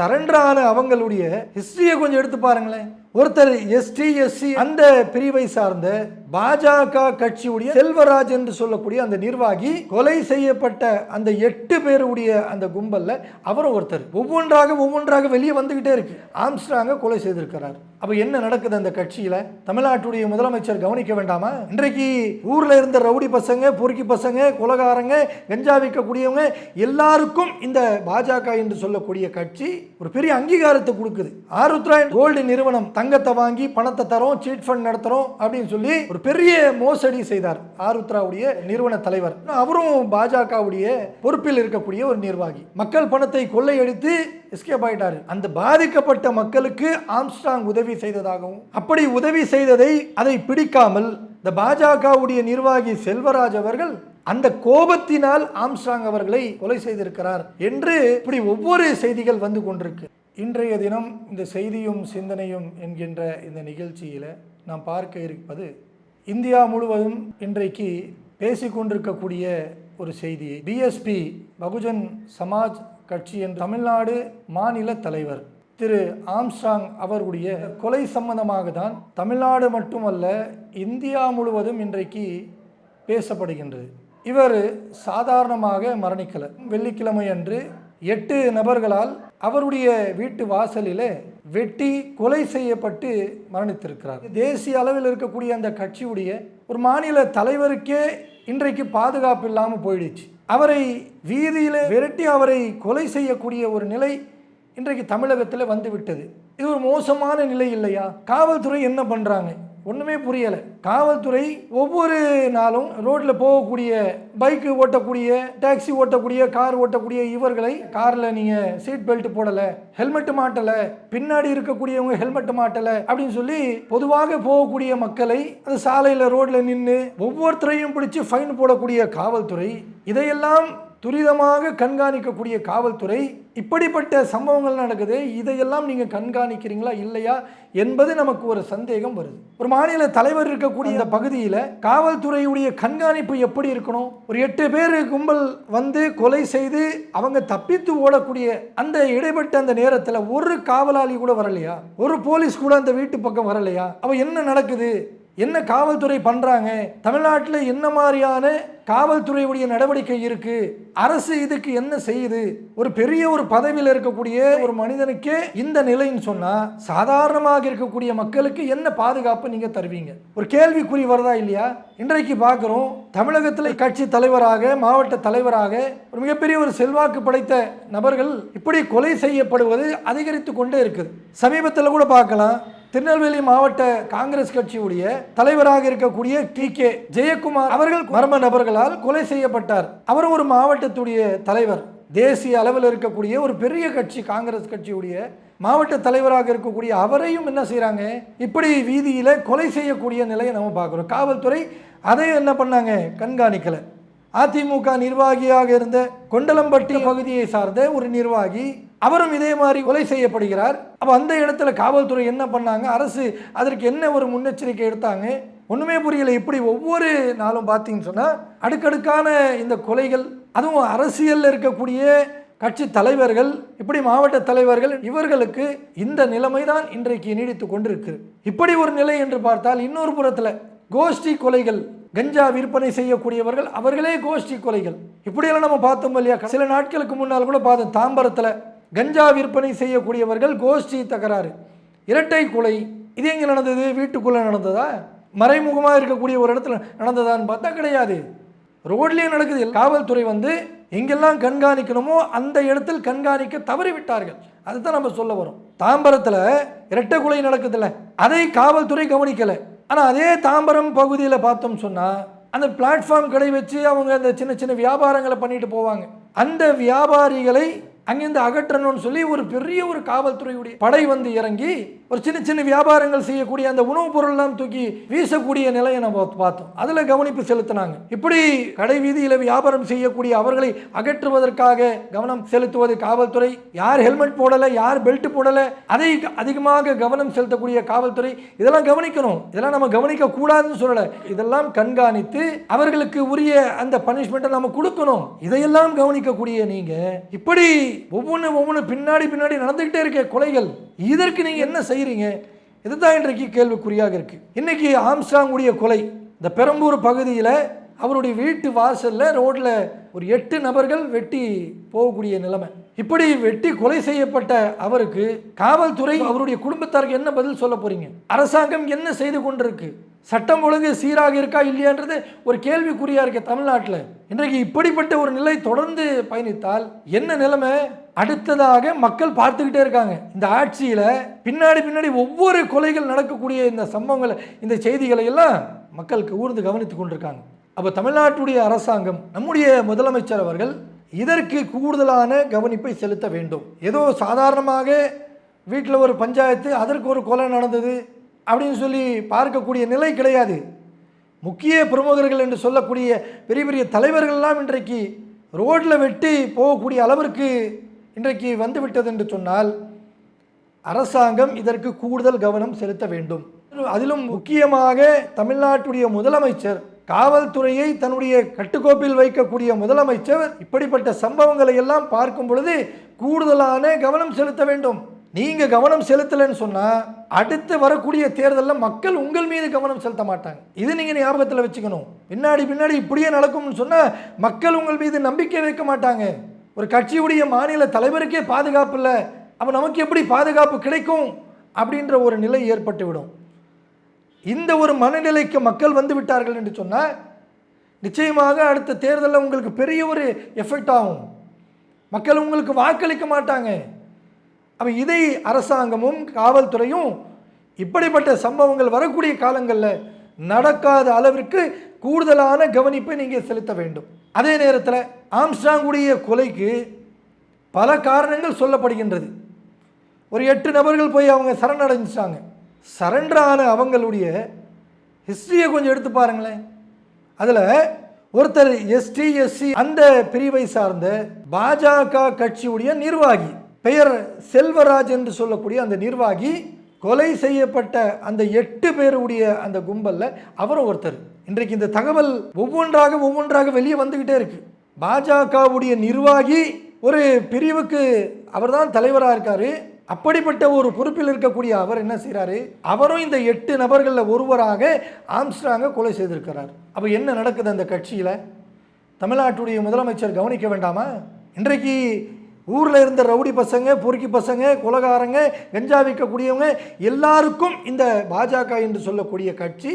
சரண்டரான அவங்களுடைய ஹிஸ்ட்ரியை கொஞ்சம் எடுத்து பாருங்களேன். ஒருத்தர் எஸ்டி எஸ்சி அந்த பிரிவை சார்ந்த பாஜக கட்சியுடைய செல்வராஜ் என்று சொல்லக்கூடிய அந்த நிர்வாகி கொலை செய்யப்பட்ட அந்த எட்டு பேருடைய அந்த கும்பல்ல அவரும் ஒருத்தர். ஒவ்வொன்றாக ஒவ்வொன்றாக வெளியே வந்துகிட்டே இருக்கு. ஆம்ஸ்ட்ராங்க கொலை செய்திருக்கிறார். அப்ப என்ன நடக்குது அந்த கட்சியில? தமிழ்நாட்டுடைய முதலமைச்சர் கவனிக்க வேண்டாமா? இன்றைக்கு ஊர்ல இருந்த ரவுடி பசங்க பொறுக்கி பசங்க குலகாரங்க கஞ்சா விற்கக்கூடியவங்க எல்லாருக்கும் இந்த பாஜக என்று சொல்லக்கூடிய கட்சி ஒரு பெரிய அங்கீகாரத்தை கொடுக்குது. ஆருத்ரா கோல்டு நிறுவனம் தங்கத்தை வாங்கி பணத்தை தரோம் சீட் ஃபண்ட் நடத்துறோம் அப்படின்னு சொல்லி ஒரு பெரிய மோசடி செய்தார் ஆருத்ராவுடைய நிறுவன தலைவர். அவரும் பாஜகவுடைய பொறுப்பில் இருக்கக்கூடிய ஒரு நிர்வாகி. மக்கள் பணத்தை கொள்ளையடித்து எஸ்கேப் ஆயிட்டாரு. அந்த பாதிக்கப்பட்ட மக்களுக்கு ஆம்ஸ்டாங் உதவி செய்ததாகவும் அப்படி உதவி செய்ததை அதை பிடிக்காமல் இந்த பாஜகவுடைய நிர்வாகி செல்வராஜ் அவர்கள் அந்த கோபத்தினால் ஆம்ஸ்டாங் அவர்களை கொலை செய்திருக்கிறார் என்று இப்படி ஒவ்வொரு செய்திகள் வந்து கொண்டிருக்கு. இன்றைய தினம் இந்த செய்தியும் சிந்தனையும் என்கின்ற இந்த நிகழ்ச்சியில் நாம் பார்க்க இருப்பது இந்தியா முழுவதும் இன்றைக்கு பேசிக்கொண்டிருக்கக்கூடிய ஒரு செய்தி. பிஎஸ்பி பகுஜன் சமாஜ் கட்சி என்ற தமிழ்நாடு மாநில தலைவர் திரு ஆம்ஸ்டாங் அவர்களுடைய கொலை சம்பந்தமாக தான் தமிழ்நாடு மட்டுமல்ல இந்தியா முழுவதும் இன்றைக்கு பேசப்படுகின்றது. இவர் சாதாரணமாக மரணிக்கல. வெள்ளிக்கிழமை அன்று எட்டு நபர்களால் அவருடைய வீட்டு வாசலிலே வெட்டி கொலை செய்யப்பட்டு மரணித்திருக்கிறார். தேசிய அளவில் இருக்கக்கூடிய அந்த கட்சியுடைய ஒரு மாநில தலைவருக்கே இன்றைக்கு பாதுகாப்பு இல்லாமல் போயிடுச்சு. அவரை வீதியில் விரட்டி அவரை கொலை செய்யக்கூடிய ஒரு நிலை இன்றைக்கு தமிழகத்தில் வந்துவிட்டது இது ஒரு மோசமான நிலை இல்லையா? காவல்துறை என்ன பண்ணுறாங்க ஒன்றுமே புரியலை. காவல்துறை ஒவ்வொரு நாளும் ரோட்டில் போகக்கூடிய பைக்கு ஓட்டக்கூடிய டாக்ஸி ஓட்டக்கூடிய கார் ஓட்டக்கூடிய இவர்களை காரில் நீங்கள் சீட் பெல்ட் போடலை ஹெல்மெட் மாட்டலை பின்னாடி இருக்கக்கூடியவங்க ஹெல்மெட் மாட்டலை அப்படின்னு சொல்லி பொதுவாக போகக்கூடிய மக்களை அது சாலையில் ரோட்டில் நின்று ஒவ்வொருத்தரையும் பிடிச்சி ஃபைன் போடக்கூடிய காவல்துறை இதையெல்லாம் துரிதமாக கண்காணிக்கக்கூடிய காவல்துறை இப்படிப்பட்ட சம்பவங்கள் நடக்குது இதையெல்லாம் நீங்கள் கண்காணிக்கிறீங்களா இல்லையா என்பது நமக்கு ஒரு சந்தேகம் வருது. ஒரு மாநில தலைவர் இருக்கக்கூடிய இந்த பகுதியில் காவல்துறையுடைய கண்காணிப்பு எப்படி இருக்கணும்? ஒரு எட்டு பேர் கும்பல் வந்து கொலை செய்து அவங்க தப்பித்து ஓடக்கூடிய அந்த இடைப்பட்ட அந்த நேரத்தில் ஒரு காவலாளி கூட வரலையா? ஒரு போலீஸ் கூட அந்த வீட்டு பக்கம் வரலையா? அவள் என்ன நடக்குது? என்ன காவல்துறை பண்ணுறாங்க தமிழ்நாட்டில் என்ன மாதிரியான காவல்துறையுடைய நடவடிக்கை இருக்குது அரசு இதுக்கு என்ன செய்யுது? ஒரு பெரிய ஒரு பதவியில் இருக்கக்கூடிய ஒரு மனிதனுக்கே இந்த நிலைன்னு சொன்னால் சாதாரணமாக இருக்கக்கூடிய மக்களுக்கு என்ன பாதுகாப்பு நீங்கள் தருவீங்க? ஒரு கேள்விக்குறி வருதா இல்லையா? இன்றைக்கு பார்க்குறோம் தமிழகத்தில் கட்சி தலைவராக மாவட்ட தலைவராக ஒரு மிகப்பெரிய ஒரு செல்வாக்கு படைத்த நபர்கள் இப்படி கொலை செய்யப்படுவது அதிகரித்து கொண்டே இருக்குது. சமீபத்தில் கூட பார்க்கலாம். திருநெல்வேலி மாவட்ட காங்கிரஸ் கட்சியுடைய தலைவராக இருக்கக்கூடிய டி கே ஜெயக்குமார் அவர்கள் மர்ம நபர்களால் கொலை செய்யப்பட்டார். அவர் ஒரு மாவட்டத்துடைய தலைவர். தேசிய அளவில் இருக்கக்கூடிய ஒரு பெரிய கட்சி காங்கிரஸ் கட்சியுடைய மாவட்ட தலைவராக இருக்கக்கூடிய அவரையும் என்ன செய்கிறாங்க இப்படி வீதியில் கொலை செய்யக்கூடிய நிலையை நம்ம பார்க்குறோம். காவல்துறை அதையும் என்ன பண்ணாங்க? கண்காணிக்கலை. அதிமுக நிர்வாகியாக இருந்த கொண்டலம்பட்டி பகுதியை சார்ந்த ஒரு நிர்வாகி அவரும் இதே மாதிரி கொலை செய்யப்படுகிறார். அப்போ அந்த இடத்துல காவல்துறை என்ன பண்ணாங்க? அரசு அதற்கு என்ன ஒரு முன்னெச்சரிக்கை எடுத்தாங்க? ஒன்றுமே புரியலை. இப்படி ஒவ்வொரு நாளும் பார்த்தீங்கன்னு சொன்னால் அடுக்கடுக்கான இந்த கொலைகள் அதுவும் அரசியலில் இருக்கக்கூடிய கட்சி தலைவர்கள் இப்படி மாவட்ட தலைவர்கள் இவர்களுக்கு இந்த நிலைமை தான் இன்றைக்கு நீடித்து கொண்டிருக்கு. இப்படி ஒரு நிலை என்று பார்த்தால் இன்னொரு புறத்தில் கோஷ்டி கொலைகள் கஞ்சா விற்பனை செய்யக்கூடியவர்கள் அவர்களே கோஷ்டி கொலைகள். இப்படியெல்லாம் நம்ம பார்த்தோம் இல்லையா? சில நாட்களுக்கு முன்னால் கூட பார்த்தோம் தாம்பரத்தில் கஞ்சா விற்பனை செய்யக்கூடியவர்கள் கோஷ்டி தகராறு. இரட்டை கொலை. இது எங்கே நடந்தது? வீட்டுக்குள்ளே நடந்ததா? மறைமுகமாக இருக்கக்கூடிய ஒரு இடத்துல நடந்ததான்னு பார்த்தா கிடையாது. ரோட்லேயே நடக்குது. காவல்துறை வந்து எங்கெல்லாம் கண்காணிக்கணுமோ அந்த இடத்தில் கண்காணிக்க தவறிவிட்டார்கள். அதுதான் நம்ம சொல்ல வரோம். தாம்பரத்தில் இரட்டை கொலை நடக்குதுல்ல. அதை காவல்துறை கவனிக்கலை. ஆனால் அதே தாம்பரம் பகுதியில் பார்த்தோம் சொன்னால் அந்த பிளாட்ஃபார்ம் கடை வச்சு அவங்க அந்த சின்ன சின்ன வியாபாரங்களை பண்ணிட்டு போவாங்க. அந்த வியாபாரிகளை அங்கேருந்து அகற்றணும்னு சொல்லி ஒரு பெரிய ஒரு காவல்துறையுடைய படை வந்து இறங்கி ஒரு சின்ன சின்ன வியாபாரங்கள் செய்யக்கூடிய அந்த உணவுப் பொருள்லாம் தூக்கி வீசக்கூடிய நிலையை நம்ம பார்த்தோம். அதில் கவனிப்பு செலுத்தினாங்க. இப்படி கடை வீதியில் வியாபாரம் செய்யக்கூடிய அவர்களை அகற்றுவதற்காக கவனம் செலுத்துவது காவல்துறை. யார் ஹெல்மெட் போடலை யார் பெல்ட் போடலை அதை அதிகமாக கவனம் செலுத்தக்கூடிய காவல்துறை. இதெல்லாம் கவனிக்கணும். இதெல்லாம் நம்ம கவனிக்க கூடாதுன்னு சொல்லலை. இதெல்லாம் கண்காணித்து அவர்களுக்கு உரிய அந்த பனிஷ்மெண்ட்டை நம்ம கொடுக்கணும். இதையெல்லாம் கவனிக்கக்கூடிய நீங்கள் இப்படி ஒவ்வொன்று ஒவ்வொன்று பின்னாடி பின்னாடி நடந்துக்கிட்டே இருக்க கொலைகள். இதற்கு நீங்கள் என்ன செய்கிறீங்க இதுதான் இன்றைக்கு கேள்விக்குறியாக இருக்கு. இன்னைக்கு ஆம்ஸ்டாங்குடைய கொலை. இந்த பெரம்பூர் பகுதியில் அவருடைய வீட்டு வாசலில் ரோட்டில் ஒரு எட்டு நபர்கள் வெட்டி போகக்கூடிய நிலைமை. இப்படி வெட்டி கொலை செய்யப்பட்ட அவருக்கு காவல்துறை அவருடைய குடும்பத்தாருக்கு என்ன பதில் சொல்ல போறீங்க? அரசாங்கம் என்ன செய்து கொண்டிருக்கு? சட்டம் ஒழுங்கு சீராக இருக்கா இல்லையான்றது ஒரு கேள்விக்குறியா இருக்கு தமிழ்நாட்டில். இன்றைக்கு இப்படிப்பட்ட ஒரு நிலை தொடர்ந்து பயணித்தால் என்ன நிலைமை? அடுத்ததாக மக்கள் பார்த்துக்கிட்டே இருக்காங்க. இந்த ஆட்சியில் பின்னாடி பின்னாடி ஒவ்வொரு கொலைகள் நடக்கக்கூடிய இந்த சம்பவங்களை இந்த செய்திகளை எல்லாம் மக்களுக்கு ஊர்ந்து கவனித்துக் கொண்டிருக்காங்க. அப்போ தமிழ்நாட்டுடைய அரசாங்கம் நம்முடைய முதலமைச்சர் அவர்கள் இதற்கு கூடுதலான கவனிப்பை செலுத்த வேண்டும். ஏதோ சாதாரணமாக வீட்டில் ஒரு பஞ்சாயத்து அதற்கு ஒரு கொலை நடந்தது அப்படின்னு சொல்லி பார்க்கக்கூடிய நிலை கிடையாது. முக்கிய பிரமுகர்கள் என்று சொல்லக்கூடிய பெரிய பெரிய தலைவர்கள்லாம் இன்றைக்கு ரோட்டில் வெட்டி போகக்கூடிய அளவிற்கு இன்றைக்கு வந்துவிட்டது என்று சொன்னால் அரசாங்கம் இதற்கு கூடுதல் கவனம் செலுத்த வேண்டும். அதிலும் முக்கியமாக தமிழ்நாட்டுடைய முதலமைச்சர் காவல்துறையை தன்னுடைய கட்டுக்கோப்பில் வைக்கக்கூடிய முதலமைச்சர் இப்படிப்பட்ட சம்பவங்களை எல்லாம் பார்க்கும் பொழுது கூடுதலான கவனம் செலுத்த வேண்டும். நீங்க கவனம் செலுத்தலைன்னு சொன்னா அடுத்து வரக்கூடிய தேர்தலில் மக்கள் உங்கள் மீது கவனம் செலுத்த மாட்டாங்க. இது நீங்க ஞாபகத்தில் வச்சுக்கணும். பின்னாடி பின்னாடி இப்படியே நடக்கும்னு சொன்னா மக்கள் உங்கள் மீது நம்பிக்கை வைக்க மாட்டாங்க. ஒரு கட்சியுடைய மாநில தலைவருக்கே பாதுகாப்பு இல்லை. அப்போ நமக்கு எப்படி பாதுகாப்பு கிடைக்கும்? அப்படின்ற ஒரு நிலை ஏற்பட்டுவிடும். இந்த ஒரு மனநிலைக்கு மக்கள் வந்து விட்டார்கள் என்று சொன்னால் நிச்சயமாக அடுத்த தேர்தலில் உங்களுக்கு பெரிய ஒரு எஃபெக்ட் ஆகும். மக்கள் உங்களுக்கு வாக்களிக்க மாட்டாங்க. அப்போ இதை அரசாங்கமும் காவல்துறையும் இப்படிப்பட்ட சம்பவங்கள் வரக்கூடிய காலங்களில் நடக்காத அளவிற்கு கூடுதலான கவனிப்பை நீங்கள் செலுத்த வேண்டும். அதே நேரத்தில் ஆம்ஸ்டாங்குடைய கொலைக்கு பல காரணங்கள் சொல்லப்படுகின்றது. ஒரு எட்டு நபர்கள் போய் அவங்க சரணடைஞ்சிட்டாங்க. சரண்டரான அவங்களுடைய ஹிஸ்ட்ரியை கொஞ்சம் எடுத்து பாருங்களேன். அதில் ஒருத்தர் எஸ்டி எஸ்சி அந்த பிரிவை சார்ந்த பாஜக கட்சியுடைய நிர்வாகி பெயர் செல்வராஜ் என்று சொல்லக்கூடிய அந்த நிர்வாகி கொலை செய்யப்பட்ட அந்த எட்டு பேருடைய அந்த கும்பலில் அவரும் ஒருத்தர். இன்றைக்கு இந்த தகவல் ஒவ்வொன்றாக ஒவ்வொன்றாக வெளியே வந்துக்கிட்டே இருக்கு. பாஜகவுடைய நிர்வாகி ஒரு பிரிவுக்கு அவர் தான் தலைவராக இருக்காரு. அப்படிப்பட்ட ஒரு பொறுப்பில் இருக்கக்கூடிய அவர் என்ன செய்கிறாரு அவரும் இந்த எட்டு நபர்களில் ஒருவராக ஆம்ஸ்ட்ராங்கை கொலை செய்திருக்கிறார். அப்போ என்ன நடக்குது அந்த கட்சியில்? தமிழ்நாட்டுடைய முதலமைச்சர் கவனிக்க வேண்டாமா? இன்றைக்கு ஊரில் இருந்த ரவுடி பசங்க பொறுக்கி பசங்க குலகாரங்க கஞ்சா விற்கக்கூடியவங்க எல்லாருக்கும் இந்த பாஜக என்று சொல்லக்கூடிய கட்சி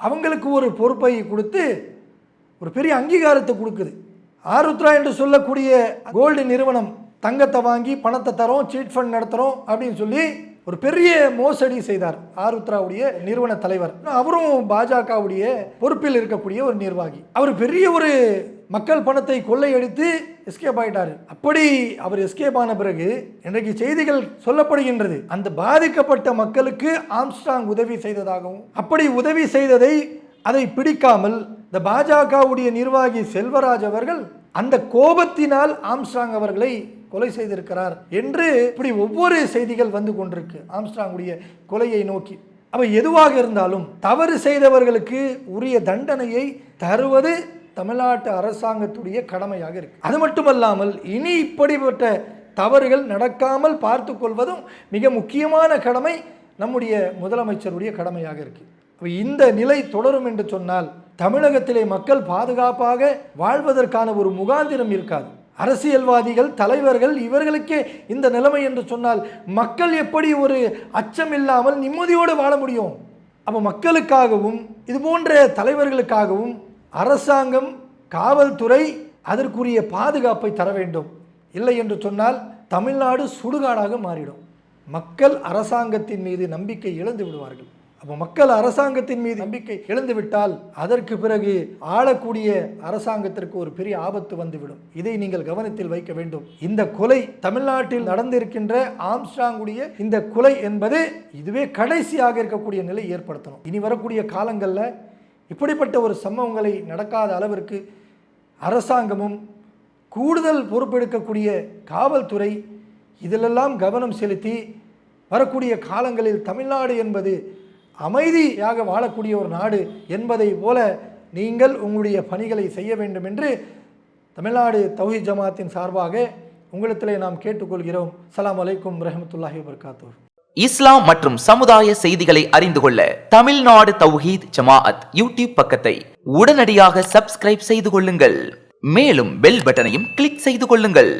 அவங்களுக்கு ஒரு பொறுப்பை கொடுத்து ஒரு பெரிய அங்கீகாரத்தை கொடுக்குது. ஆருத்ரா என்று சொல்லக்கூடிய கோல்டு நிறுவனம் தங்கத்தை வாங்கி பணத்தை தரோம் சீட் ஃபண்ட் நடத்துகிறோம் அப்படின்னு சொல்லி ஒரு பெரிய மோசடி செய்தார் ஆருத்ராவுடைய நிறுவன தலைவர். அவரும் பாஜகவுடைய பொறுப்பில் இருக்கக்கூடிய ஒரு நிர்வாகி. அவர் பெரிய ஒரு மக்கள் பணத்தை கொள்ளையடித்து எஸ்கேப் ஆயிட்டாரு. அப்படி அவர் எஸ்கேப் ஆன பிறகு இன்றைக்கு செய்திகள் சொல்லப்படுகின்றது. அந்த பாதிக்கப்பட்ட மக்களுக்கு ஆம்ஸ்டாங் உதவி செய்ததாகவும் அப்படி உதவி செய்ததை அதை பிடிக்காமல் இந்த பாஜகவுடைய நிர்வாகி செல்வராஜ் அவர்கள் அந்த கோபத்தினால் ஆம்ஸ்ட்ராங் அவர்களை கொலை செய்திருக்கிறார் என்று இப்படி ஒவ்வொரு செய்திகள் வந்து கொண்டிருக்கு. ஆம்ஸ்டாங்குடைய கொலையை நோக்கி. அப்ப எதுவாக இருந்தாலும் தவறு செய்தவர்களுக்கு உரிய தண்டனையை தருவது தமிழ்நாட்டு அரசாங்கத்துடைய கடமையாக இருக்கு. அது மட்டுமல்லாமல் இனி இப்படிப்பட்ட தவறுகள் நடக்காமல் பார்த்து கொள்வதும் மிக முக்கியமான கடமை நம்முடைய முதலமைச்சருடைய கடமையாக இருக்கு. இந்த நிலை தொடரும் என்று சொன்னால் தமிழகத்திலே மக்கள் பாதுகாப்பாக வாழ்வதற்கான ஒரு முகாந்திரம் இருக்காது. அரசியல்வாதிகள் தலைவர்கள் இவர்களுக்கே இந்த நிலைமை என்று சொன்னால் மக்கள் எப்படி ஒரு அச்சம் இல்லாமல் நிம்மதியோடு வாழ முடியும்? அப்போ மக்களுக்காகவும் இது போன்ற தலைவர்களுக்காகவும் அரசாங்கம் காவல்துறை அதற்குரிய பாதுகாப்பை தர வேண்டும். இல்லை என்று சொன்னால் தமிழ்நாடு சுடுகாடாக மாறிடும். மக்கள் அரசாங்கத்தின் மீது நம்பிக்கை இழந்து விடுவார்கள். அப்போ மக்கள் அரசாங்கத்தின் மீது நம்பிக்கை இழந்துவிட்டால் அதற்கு பிறகு ஆளக்கூடிய அரசாங்கத்திற்கு ஒரு பெரிய ஆபத்து வந்துவிடும். இதை நீங்கள் கவனத்தில் வைக்க வேண்டும். இந்த கொலை தமிழ்நாட்டில் நடந்திருக்கின்ற ஆம்ஸ்டாங்குடைய இந்த கொலை என்பது இதுவே கடைசியாக இருக்கக்கூடிய நிலை ஏற்படுத்தணும். இனி வரக்கூடிய காலங்களில் இப்படிப்பட்ட ஒரு சம்பவங்களை நடக்காத அளவிற்கு அரசாங்கமும் கூடுதல் பொறுப்பெடுக்கக்கூடிய காவல்துறை இதிலெல்லாம் கவனம் செலுத்தி வரக்கூடிய காலங்களில் தமிழ்நாடு என்பது அமைதியாக வாழக்கூடிய ஒரு நாடு என்பதை போல நீங்கள் உங்களுடைய பணிகளை செய்ய வேண்டும் என்று தமிழ்நாடு தௌஹி ஜமாத்தின் சார்பாக உங்களிடத்திலே நாம் கேட்டுக்கொள்கிறோம். அஸ்ஸலாமு அலைக்கும் ரஹமத்துல்லாஹி வபரகாத்துஹு. இஸ்லாம் மற்றும் சமுதாய செய்திகளை அறிந்து கொள்ள தமிழ்நாடு தௌஹீத் ஜமாஅத் யூடியூப் பக்கத்தை உடனடியாக சப்ஸ்கிரைப் செய்து கொள்ளுங்கள். மேலும் பெல் பட்டனையும் கிளிக் செய்து கொள்ளுங்கள்.